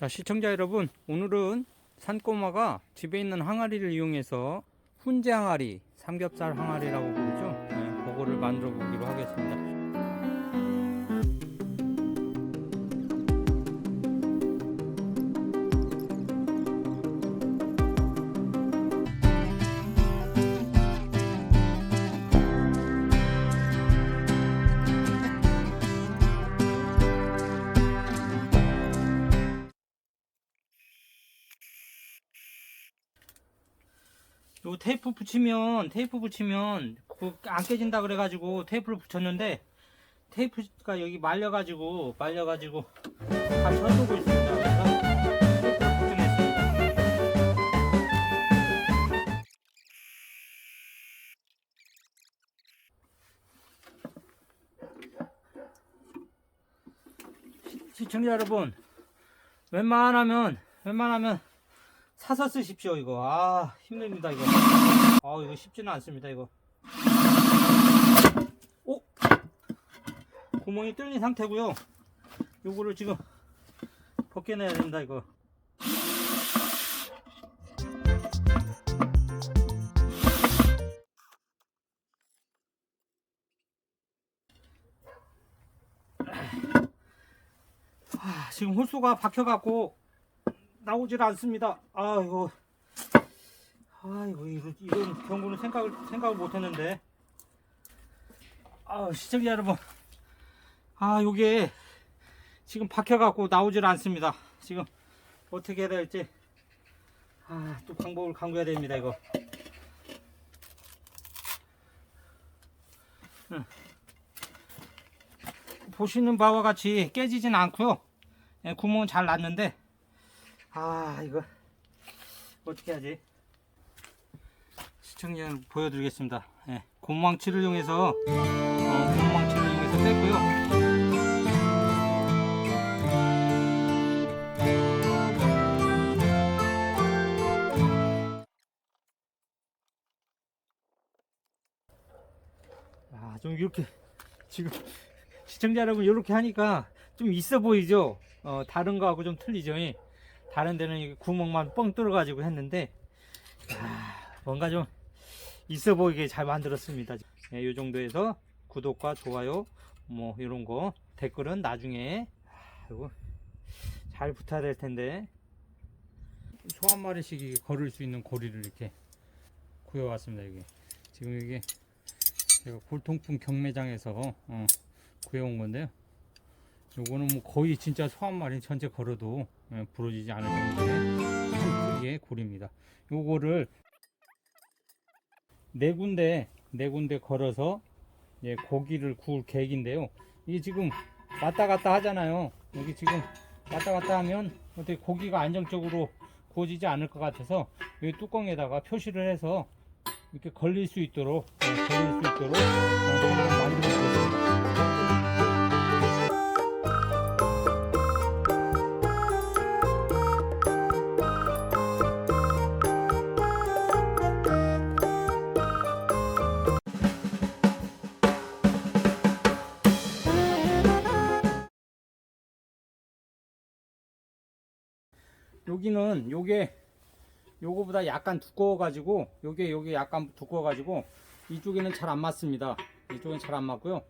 자, 시청자 여러분, 오늘은 산꼬마가 집에 있는 항아리를 이용해서 훈제 항아리, 삼겹살 항아리라고 부르죠. 네, 그거를 만들어 보기로 하겠습니다. 테이프 붙이면 테이프 붙이면 그 안 깨진다 그래가지고 테이프를 붙였는데 테이프가 여기 말려가지고 말려가지고 다 쳐주고 있습니다. 그래서 시청자 여러분, 웬만하면 웬만하면 사서 쓰십시오 이거 아 힘듭니다 이거 아 이거 쉽지는 않습니다 이거. 오! 구멍이 뚫린 상태고요. 요거를 지금 벗겨내야 됩니다 이거. 아, 지금 홀수가 박혀갖고 나오질 않습니다. 아 이거 아이고 이런, 이런 경우는 생각을 생각을 못했는데 아 시청자 여러분 아 요게 지금 박혀갖고 나오질 않습니다. 지금 어떻게 해야 될지 아 또 방법을 강구해야 됩니다 이거. 응. 보시는 바와 같이 깨지진 않고요. 예, 구멍은 잘 났는데 아 이거 어떻게 하지 시청자 여러분 보여드리겠습니다. 예, 곰망치를 이용해서 어, 곰망치를 이용해서 뺐고요. 아 좀 이렇게 지금 시청자 여러분 이렇게 하니까 좀 있어 보이죠? 어, 다른 거하고 좀 틀리죠? 예. 다른 데는 구멍만 뻥 뚫어가지고 했는데 아, 뭔가 좀 있어 보이게 잘 만들었습니다. 네, 이 정도에서 구독과 좋아요 뭐 이런 거 댓글은 나중에 아, 이거 잘 붙어야 될 텐데 소 한 마리씩 걸을 수 있는 고리를 이렇게 구해왔습니다. 이게 지금 이게 제가 골통품 경매장에서 어, 구해온 건데요. 요거는 뭐 거의 진짜 소 한 마리 전체 걸어도 예, 부러지지 않을 정도의 큰 크기의 고리입니다. 요거를 네 군데 네 군데 걸어서 예, 고기를 구울 계획인데요. 이게 지금 왔다 갔다 하잖아요. 여기 지금 왔다 갔다 하면 어떻게 고기가 안정적으로 구워지지 않을 것 같아서 이 뚜껑에다가 표시를 해서 이렇게 걸릴 수 있도록 예, 걸릴 수 있도록 어, 만들어 주었습니다. 여기는 요게 요거보다 약간 두꺼워 가지고 요게 요게 약간 두꺼워 가지고 이쪽에는 잘 안 맞습니다. 이쪽은 잘 안 맞고요.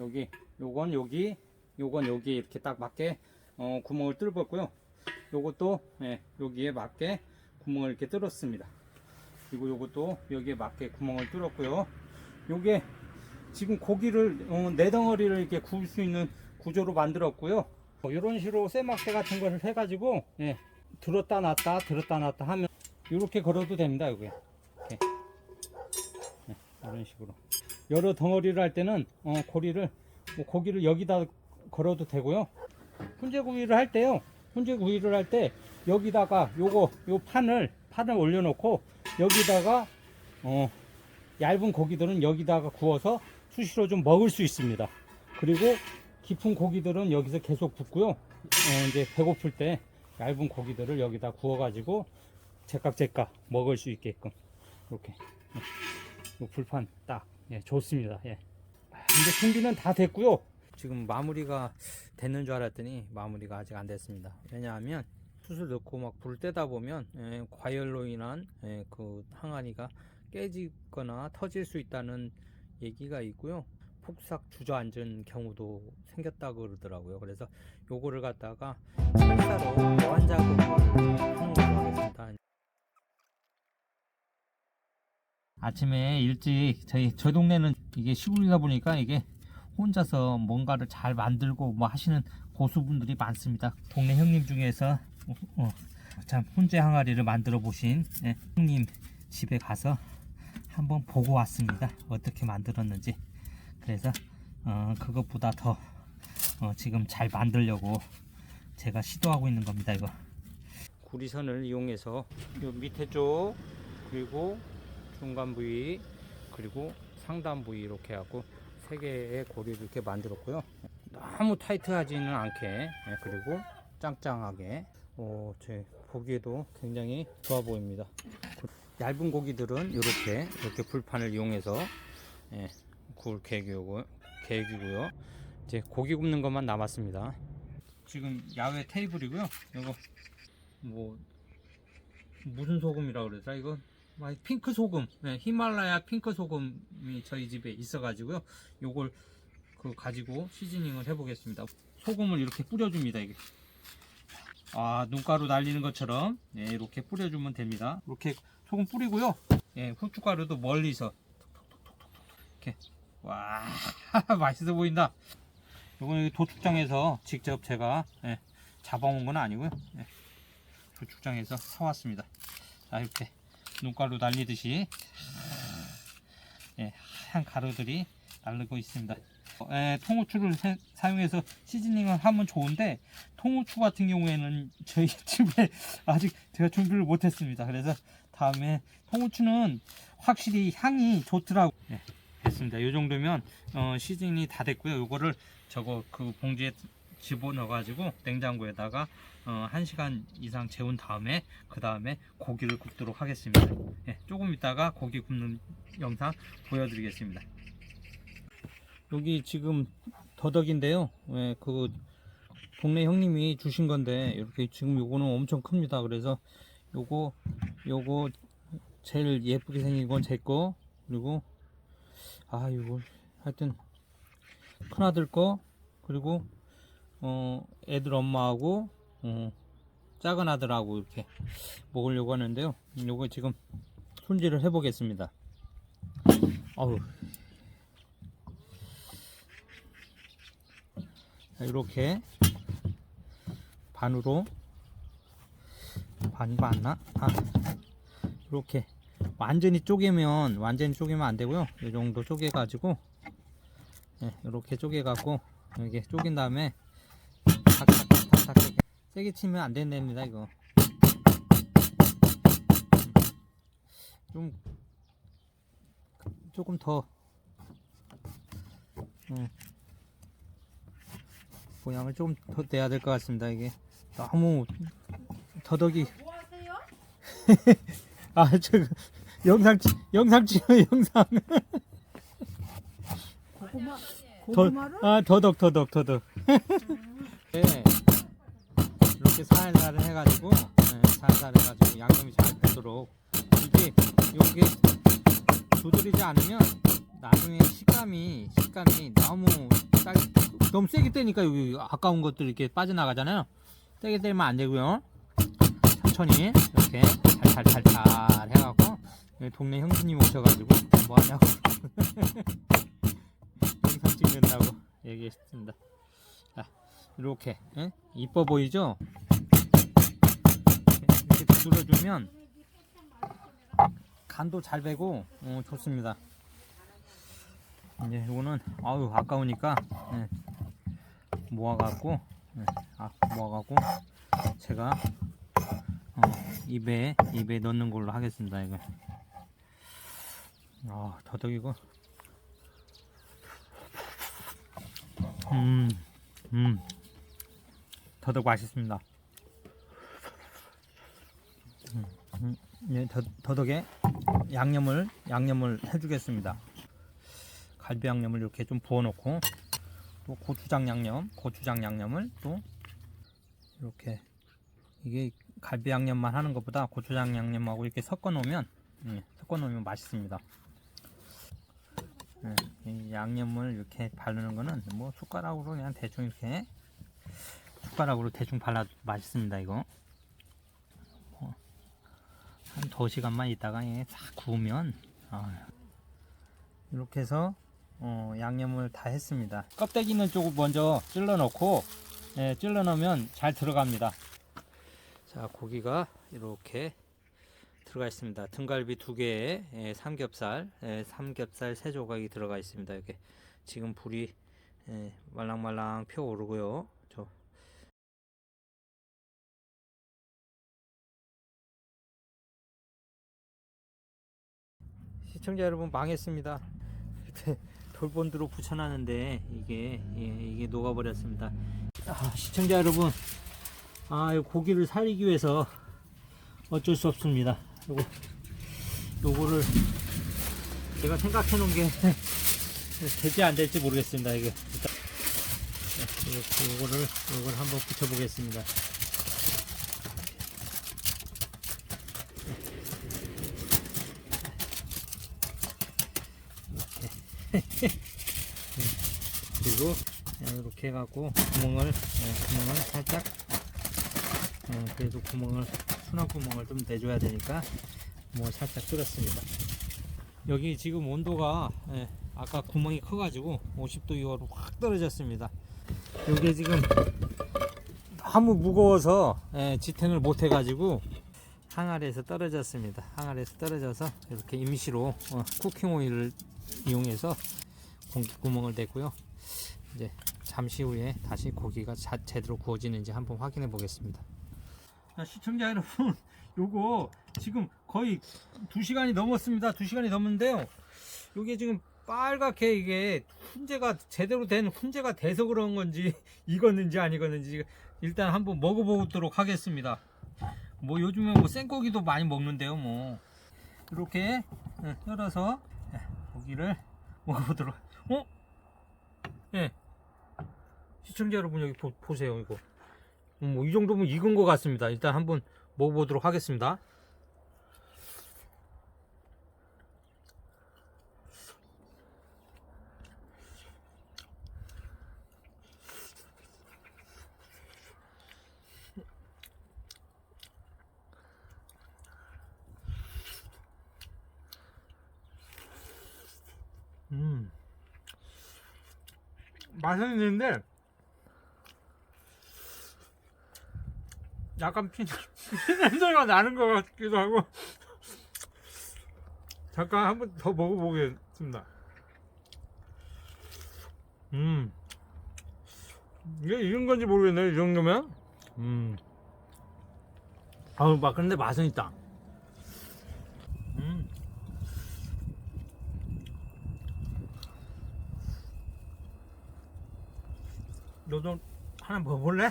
여기 요건 여기 요건 여기 이렇게 딱 맞게 어, 구멍을 뚫었고요. 요것도 예, 여기에 맞게 구멍을 이렇게 뚫었습니다. 그리고 요것도 여기에 맞게 구멍을 뚫었고요. 요게 지금 고기를 어, 네 덩어리를 이렇게 구울 수 있는 구조로 만들었고요. 이런 식으로 쇠막대 같은 거를 해가지고 예, 들었다 놨다 들었다 놨다 하면 이렇게 걸어도 됩니다 여기. 네, 이런 식으로. 여러 덩어리를 할 때는 어, 고리를 뭐 고기를 여기다 걸어도 되고요. 훈제구이를 할 때요. 훈제구이를 할 때 여기다가 요거 요 판을 판을 올려놓고 여기다가 어, 얇은 고기들은 여기다가 구워서 수시로 좀 먹을 수 있습니다. 그리고 깊은 고기들은 여기서 계속 굽고요. 어, 이제 배고플 때 얇은 고기들을 여기다 구워가지고 제깍제깍 먹을 수 있게끔 이렇게 예, 요 불판 딱 예, 좋습니다. 예. 아, 이제 준비는 다 됐고요. 지금 마무리가 됐는 줄 알았더니 마무리가 아직 안 됐습니다. 왜냐하면 숯을 넣고 막 불을 떼다 보면 예, 과열로 인한 예, 그 항아리가 깨지거나 터질 수 있다는 얘기가 있고요. 폭삭 주저앉은 경우도 생겼다고 그러더라고요. 그래서 요거를 갖다가 철사로 보완 작업을 하는 걸로 하겠습니다. 아침에 일찍 저희 저 동네는 이게 시골이다 보니까 이게 혼자서 뭔가를 잘 만들고 뭐 하시는 고수분들이 많습니다. 동네 형님 중에서 어, 어, 참 훈제 항아리를 만들어 보신 예, 형님 집에 가서 한번 보고 왔습니다. 어떻게 만들었는지. 그래서 어, 그것보다 더 어, 지금 잘 만들려고 제가 시도하고 있는 겁니다. 이거 구리선을 이용해서 요 밑에 쪽 그리고 중간 부위 그리고 상단 부위 이렇게 하고 세 개의 고리를 이렇게 만들었고요. 너무 타이트하지는 않게 예, 그리고 짱짱하게 어, 제 보기에도 굉장히 좋아 보입니다. 얇은 고기들은 이렇게 이렇게 불판을 이용해서 예, 구울 계획이고요. 계획이고요. 이제 고기 굽는 것만 남았습니다. 지금 야외 테이블이고요. 이거 뭐 무슨 소금이라 그러더라 이거 막 핑크 소금, 네, 히말라야 핑크 소금이 저희 집에 있어가지고요. 요걸 그 가지고 시즈닝을 해보겠습니다. 소금을 이렇게 뿌려줍니다. 이게 아 눈가루 날리는 것처럼 네, 이렇게 뿌려주면 됩니다. 이렇게 소금 뿌리고요. 예, 후춧가루도 멀리서 톡톡톡톡톡 이렇게 와 맛있어 보인다. 요거는 도축장에서 직접 제가 예, 잡아온 건 아니고요. 예, 도축장에서 사왔습니다. 자 이렇게 눈가루 날리듯이 예, 하얀 가루들이 날리고 있습니다. 예, 통후추를 사- 사용해서 시즈닝을 하면 좋은데 통후추 같은 경우에는 저희 집에 아직 제가 준비를 못했습니다. 그래서 다음에 통후추는 확실히 향이 좋더라고. 예, 됐습니다. 이 정도면 어, 시즈닝이 다 됐고요. 이거를 저거 그 봉지에 집어넣어 가지고 냉장고에다가 어, 1시간 이상 재운 다음에 그 다음에 고기를 굽도록 하겠습니다. 예, 조금 있다가 고기 굽는 영상 보여드리겠습니다. 여기 지금 더덕인데요. 예, 그 동네 형님이 주신 건데 이렇게 지금 요거는 엄청 큽니다. 그래서 요거 요거 제일 예쁘게 생긴 건 제 거 그리고 아 이거 하여튼 큰아들 거 그리고 어 애들 엄마하고 어 작은 아들하고 이렇게 먹으려고 하는데요. 요거 지금 손질을 해 보겠습니다. 어우 자, 이렇게 반으로 반이 맞나? 아, 이렇게 완전히 쪼개면 완전히 쪼개면 안 되고요. 이 정도 쪼개 가지고 예, 이렇게 쪼개 갖고 이렇게 쪼긴 다음에 탁탁탁탁 세게 치면 안 된답니다 이거. 좀 조금 더 음, 모양을 조금 더 내야 될 것 같습니다 이게 너무 더덕이 뭐 하세요? 아, 저 영상 찍 영상 찍어 영상. 고구마 더, 고구마를 아, 더덕 더덕 더덕. 네. 이렇게 살살 해가지고 네, 살살 해가지고 양념이 잘 되도록 이게 요게 두드리지 않으면 나중에 식감이 식감이 너무 딱 너무 세게 떼니까 여기 아까운 것들 이렇게 빠져나가잖아요. 세게 떼면 안 되고요. 천천히 이렇게 여기 동네 형수님 오셔가지고 뭐 하냐고 영상 찍는다고 얘기했습니다. 자 이렇게 예? 이뻐 보이죠? 이렇게 두드려주면 간도 잘 배고 어, 좋습니다. 이제 이거는 아유 아까우니까 예, 모아갖고 예, 아, 모아갖고 제가 어, 입에 입에 넣는 걸로 하겠습니다 이거. 아 더덕이고. 음, 음, 더덕 맛있습니다. 음, 음, 예, 더, 더덕에 양념을 양념을 해주겠습니다. 갈비 양념을 이렇게 좀 부어놓고 또 고추장 양념, 고추장 양념을 또 이렇게 이게 갈비 양념만 하는 것보다 고추장 양념하고 이렇게 섞어 놓으면 예, 섞어 놓으면 맛있습니다. 양념을 이렇게 바르는 거는 뭐 숟가락으로 그냥 대충 이렇게 숟가락으로 대충 발라도 맛있습니다. 이거 뭐, 한 두 시간만 있다가 예, 싹 구우면 아, 이렇게 해서 어, 양념을 다 했습니다. 껍데기 있는 쪽을 먼저 찔러 넣고 예, 찔러 넣으면 잘 들어갑니다. 자 고기가 이렇게 들어가 있습니다. 등갈비 두 개에 예, 삼겹살, 예, 삼겹살 세 조각이 들어가 있습니다. 이렇게 지금 불이 예, 말랑말랑 펴 오르고요. 저 시청자 여러분 망했습니다. 돌본드로 붙여놨는데 이게 예, 이게 녹아버렸습니다. 아, 시청자 여러분, 아, 이 고기를 살리기 위해서 어쩔 수 없습니다. 요거, 요거를 제가 생각해 놓은 게 될지 안 될지 모르겠습니다. 이게 네, 이렇게 요거를 요걸 한번 붙여 보겠습니다. 그리고 이렇게 해갖고 구멍을 예, 구멍을 살짝 예, 그래도 구멍을 수납 구멍을 좀 내줘야 되니까 구멍을 살짝 뚫었습니다. 여기 지금 온도가 예, 아까 구멍이 커가지고 50도 이하로 확 떨어졌습니다. 여기 지금 너무 무거워서 예, 지탱을 못 해가지고 항아리에서 떨어졌습니다. 항아리에서 떨어져서 이렇게 임시로 어, 쿠킹 오일을 이용해서 공기 구멍을 냈고요. 이제 잠시 후에 다시 고기가 자, 제대로 구워지는지 한번 확인해 보겠습니다. 시청자 여러분, 요거 지금 거의 2시간이 넘었습니다. 2시간이 넘었는데요. 요게 지금 빨갛게 이게 훈제가 제대로 된 훈제가 돼서 그런 건지 익었는지 안 익었는지 일단 한번 먹어보도록 하겠습니다. 뭐 요즘에 뭐 생고기도 많이 먹는데요, 뭐 이렇게 예, 썰어서 예, 고기를 먹어보도록. 어? 예. 시청자 여러분 여기 보, 보세요 이거. 뭐 이 정도면 익은 것 같습니다. 일단 한번 먹어보도록 하겠습니다. 음. 맛은 있는데 약간 피, 피 냄새가 나는 것 같기도 하고. 잠깐 한 번 더 먹어보겠습니다. 음. 이게 이런 건지 모르겠네 이 정도면. 음. 아우 막 근데 맛은 있다. 음. 너도 하나 먹어볼래?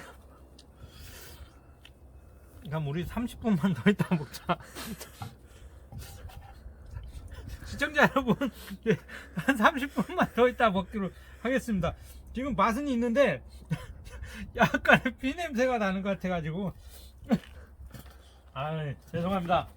그럼 우리 30분만 더 있다 먹자. 시청자 여러분, 예, 한 30분만 더 있다 먹기로 하겠습니다. 지금 맛은 있는데 약간 피 냄새가 나는 것 같아가지고 아 죄송합니다.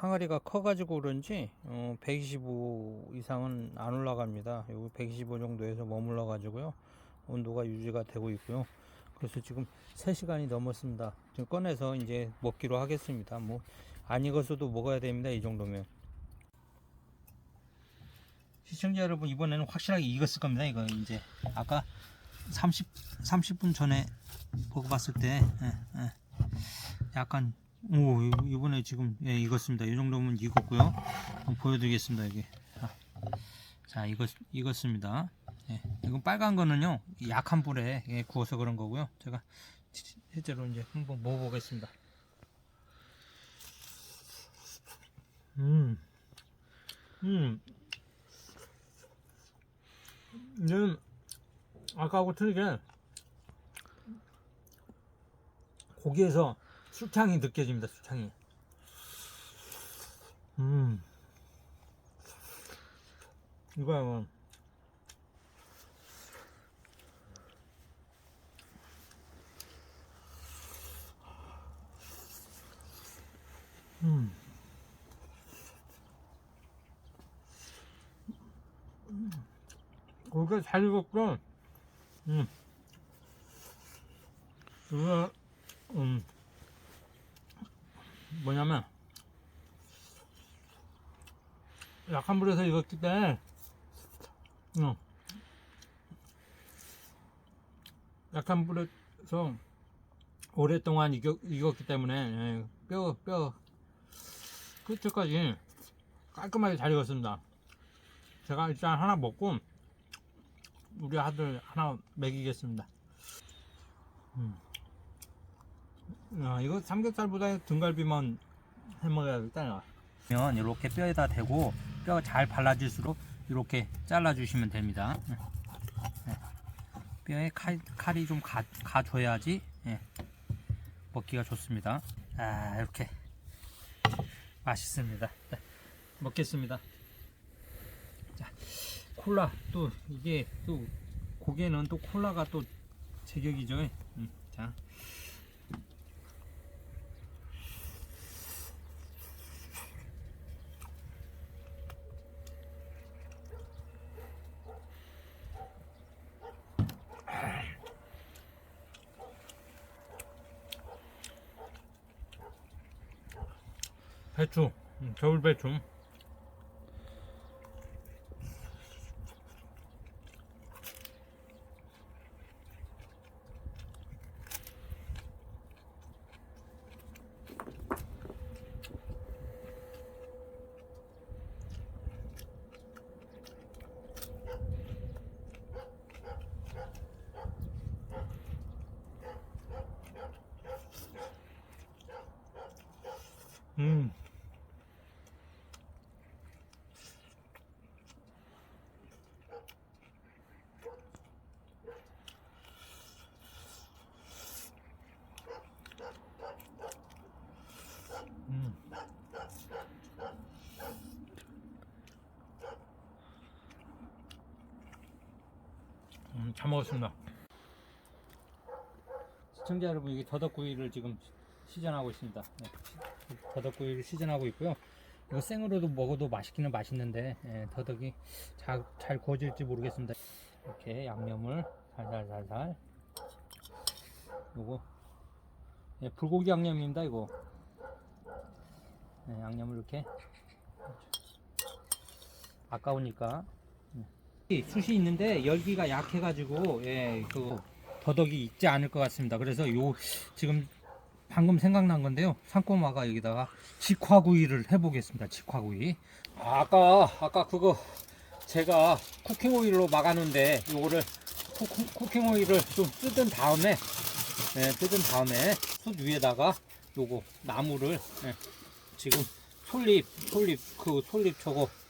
항아리가 커가지고 그런지 어, 125 이상은 안 올라갑니다. 여기 125 정도에서 머물러 가지고요. 온도가 유지가 되고 있고요. 그래서 지금 3시간이 넘었습니다. 지금 꺼내서 이제 먹기로 하겠습니다. 뭐 안 익어서도 먹어야 됩니다. 이 정도면. 시청자 여러분 이번에는 확실하게 익었을 겁니다. 이거 이제 아까 30 30분 전에 먹어봤을 때 예, 예. 약간 오 이- 이번에 지금 예, 익었습니다. 이 정도면 익었고요. 한번 보여드리겠습니다. 이게 자, 자 익었 익었습니다. 예, 이건 빨간 거는요 약한 불에 예, 구워서 그런 거고요. 제가 시- 실제로 이제 한번 먹어보겠습니다. 음, 음, 얘는 아까하고 틀리게 고기에서 술향이 느껴집니다. 술향이. 음. 이거야 뭐. 음. 고기가 잘 익었고, 음. 이거, 음, 뭐냐면, 약한 불에서 익었기 때문에, 음, 약한 불에서 오랫동안 익었, 익었기 때문에, 예, 뼈, 뼈, 끝까지 깔끔하게 잘 익었습니다. 제가 일단 하나 먹고, 우리 아들 하나 먹이겠습니다. 음. 아, 이거 삼겹살보다 등갈비만 해 먹어야겠다. 면 이렇게 뼈에다 대고 뼈가 잘 발라질수록 이렇게 잘라 주시면 됩니다. 네. 네. 뼈에 칼, 칼이 좀 가, 가줘야지 예. 먹기가 좋습니다. 아 이렇게 맛있습니다. 네. 먹겠습니다. 자, 콜라 또 이게 또 고기에는 또 콜라가 또 제격이죠. 음, 자. 배추, 음, 겨울 배추. 음. 음. 음, 잘 먹었습니다. 시청자 여러분 여기 더덕구이를 지금 시전하고 있습니다. 네, 시- 더덕구이를 시전하고 있고요. 이거 생으로도 먹어도 맛있기는 맛있는데 예, 더덕이 잘, 잘 구워질지 모르겠습니다. 이렇게 양념을 살살살살 요거 예, 불고기 양념입니다 이거 예, 양념을 이렇게 아까우니까 이 숯이 있는데 열기가 약해가지고 예, 그 더덕이 익지 않을 것 같습니다. 그래서 요 지금 방금 생각난 건데요. 상꼬마가 여기다가 직화구이를 해보겠습니다. 직화구이. 아, 아까 아까 그거 제가 쿠킹 오일로 막았는데 요거를 쿠, 쿠킹 오일을 좀 뜯은 다음에 예, 뜯은 다음에 숯 위에다가 요거 나무를 예, 지금 솔잎 솔잎 그 솔잎 저거 지-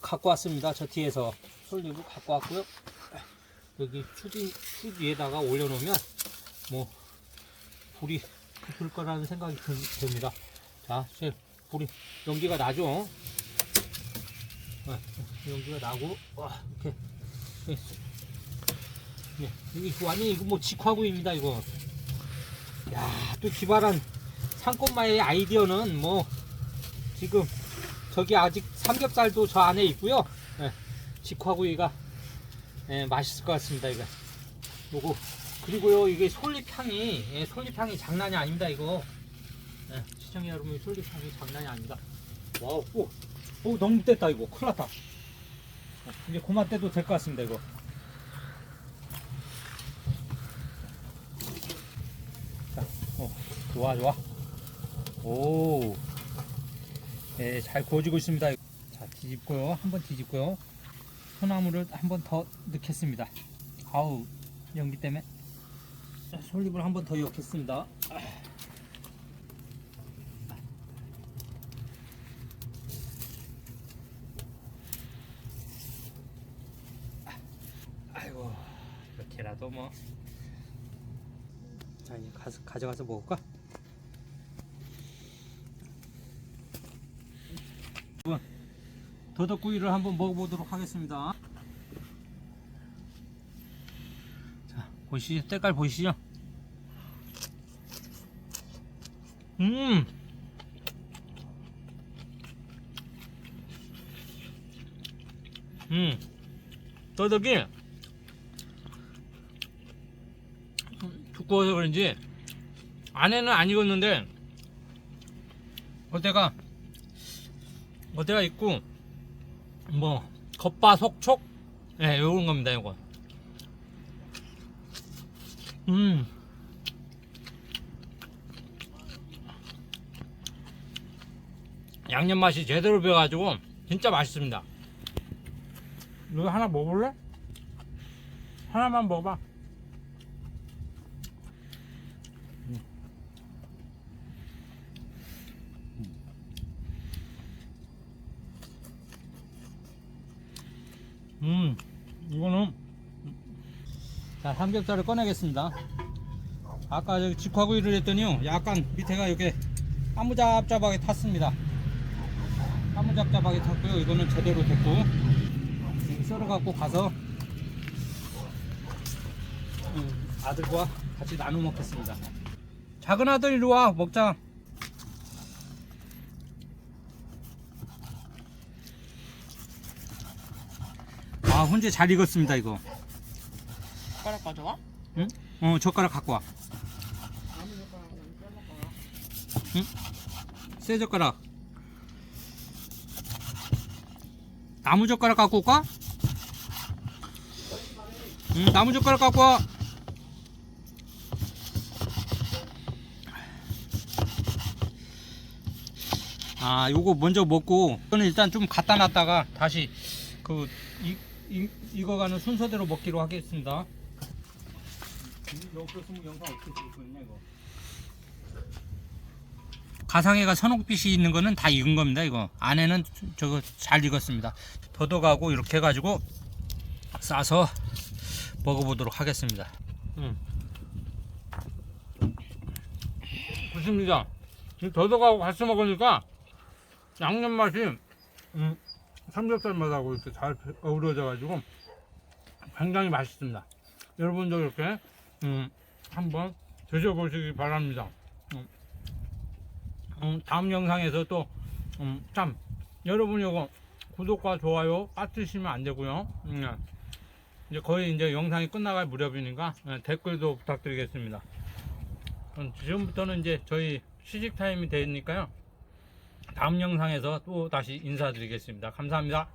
갖고 왔습니다. 저 뒤에서 솔잎을 갖고 왔고요. 여기 숯 위에다가 올려놓으면 뭐 불이 붙을 거라는 생각이 드, 듭니다. 자, 이제 불이 연기가 나죠. 네, 연기가 나고 와 이렇게 네. 네, 이게 완전히 이거 뭐 직화구입니다 이거. 야, 또 기발한 상권마의 아이디어는 뭐 지금 저기 아직 삼겹살도 저 안에 있고요. 네, 직화구이가 예, 맛있을 것 같습니다 이거. 요거 그리고요 이게 솔잎 향이 예, 솔잎 향이 장난이 아닙니다 이거. 예, 시청자 여러분 솔잎 향이 장난이 아닙니다. 와우, 오, 오 너무 뗐다 이거 큰일났다. 어, 이제 그만 떼도 될 것 같습니다 이거. 자, 어, 좋아 좋아. 오, 예, 잘 구워지고 있습니다. 자 뒤집고요, 한번 뒤집고요. 소나무를 한 번 더 넣겠습니다. 아우 연기 때문에 자, 솔잎을 한 번 더 넣겠습니다. 뭐 이렇게라도 뭐. 자 이제 가서 가져가서 먹을까? 여러분, 더덕구이를 한번 먹어보도록 하겠습니다. 자 보시죠, 때깔 보시죠. 음. 음. 더덕이 두꺼워서 그런지 안에는 안 익었는데 겉에가 겉에가 있고 뭐 겉바 속촉? 예 요런 겁니다 요거. 음. 양념 맛이 제대로 배가지고 진짜 맛있습니다. 이거 하나 먹을래? 하나만 먹어봐 음, 이거는 자 삼겹살을 꺼내겠습니다. 아까 저기 직화구이를 했더니요, 약간 밑에가 이렇게 까무잡잡하게 탔습니다. 까무잡잡하게 탔고요. 이거는 제대로 됐고 썰어갖고 가서 음, 아들과 같이 나눠 먹겠습니다. 작은 아들 이리 와 먹자. 아, 훈제 잘 익었습니다, 이거. 숟가락 가져와? 응? 어, 젓가락 갖고 와. 젓가락 안새 젓가락. 나무 젓가락 갖고 올까? 응, 나무 젓가락 갖고 와. 아, 요거 먼저 먹고, 이거는 일단 좀 갖다 놨다가 다시 그, 이, 이, 익어가는 순서대로 먹기로 하겠습니다. 옆으로 쓰면 영상 어떻게 찍을 거냐, 이거. 가상해가 선홍빛이 있는 거는 다 익은 겁니다 이거 안에는 저거 잘 익었습니다 더덕하고 이렇게 해가지고 싸서 먹어보도록 하겠습니다 음. 좋습니다 이 더덕하고 같이 먹으니까 양념 맛이 음, 삼겹살 맛하고 이렇게 잘 어우러져 가지고 굉장히 맛있습니다 여러분도 이렇게 음, 한번 드셔보시기 바랍니다 음, 다음 영상에서 또, 음, 참, 여러분 이거 구독과 좋아요 빠뜨시면 안 되고요. 음, 이제 거의 이제 영상이 끝나갈 무렵이니까 예, 댓글도 부탁드리겠습니다. 음, 지금부터는 이제 저희 시식 타임이 되니까요. 다음 영상에서 또 다시 인사드리겠습니다. 감사합니다.